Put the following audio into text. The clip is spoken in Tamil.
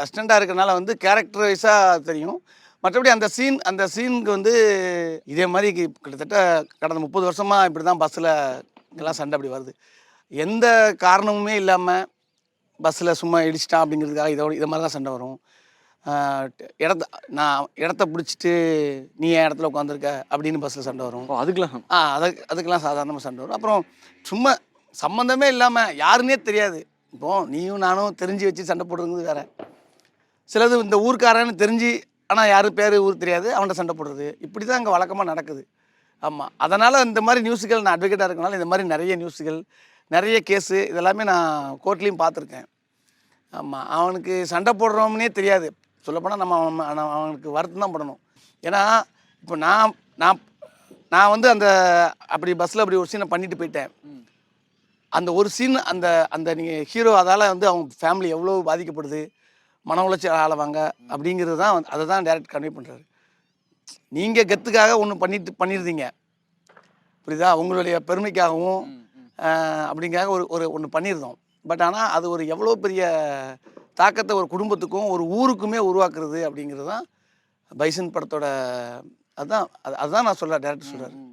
அசிஸ்டண்ட்டாக இருக்கறனால வந்து கேரக்டர் வைஸாக தெரியும். மற்றபடி அந்த சீன் அந்த சீனுக்கு வந்து இதே மாதிரி கிட்டத்தட்ட கடந்த முப்பது வருஷமாக இப்படி தான் பஸ்ஸில் எல்லாம் சண்டை அப்படி வருது. எந்த காரணமுமே இல்லாமல் பஸ்ஸில் சும்மா இடிச்சிட்டான் அப்படிங்கிறதுக்காக இதோட இதை மாதிரி தான் சண்டை வரும். இடத்த நான் இடத்த பிடிச்சிட்டு நீ என் இடத்துல உட்காந்துருக்க அப்படின்னு பஸ்ஸில் சண்டை வரும். அதுக்கெல்லாம். ஆ அதுக்கு அதுக்கெல்லாம் சாதாரணமாக சண்டை வரும். அப்புறம் சும்மா சம்மந்தமே இல்லாமல் யாருன்னே தெரியாது. இப்போ நீயும் நானும் தெரிஞ்சு வச்சு சண்டை போடுறது வேற. சிலது இந்த ஊர்க்காரன்னு தெரிஞ்சு ஆனால் யாரு பேர் ஊர் தெரியாது அவன்கிட்ட சண்டை போடுறது. இப்படி தான் அங்கே வழக்கமாக நடக்குது. ஆமாம் அதனால் இந்த மாதிரி நியூஸுகள் நான் அட்வொகேட்டாக இருக்கனால இந்த மாதிரி நிறைய நியூஸுகள் நிறைய கேஸு இதெல்லாமே நான் கோர்ட்லேயும் பார்த்துருக்கேன். ஆமாம் அவனுக்கு சண்டை போடுறோம்னே தெரியாது. சொல்லப்போனால் நம்ம அவன் அவன் அவனுக்கு வருத்தம் தான் படணும். ஏன்னா இப்போ நான் நான் நான் வந்து அந்த அப்படி பஸ்ஸில் அப்படி ஒரு சீனை பண்ணிட்டு போயிட்டேன். அந்த ஒரு சீன் அந்த அந்த நீங்கள் ஹீரோ அதால் வந்து அவங்க ஃபேமிலி எவ்வளோ பாதிக்கப்படுது? மன உளைச்சல் ஆளவாங்க அப்படிங்கிறது தான் அதை தான் டேரக்ட் கன்வே பண்ணுறாரு நீங்கள் கெத்துக்காக ஒன்று பண்ணிட்டு பண்ணியிருந்தீங்க புரியுதா? உங்களுடைய பெருமைக்காகவும் அப்படிங்காக ஒரு ஒரு ஒன்று பண்ணியிருந்தோம் பட் ஆனால் அது ஒரு எவ்வளோ பெரிய தாக்கத்தை ஒரு குடும்பத்துக்கும் ஒரு ஊருக்குமே உருவாக்குறது அப்படிங்கிறது தான் பைசன் படத்தோட அதுதான் அது- அதுதான் நான் சொல்ல டேரக்டர் சொல்கிறார்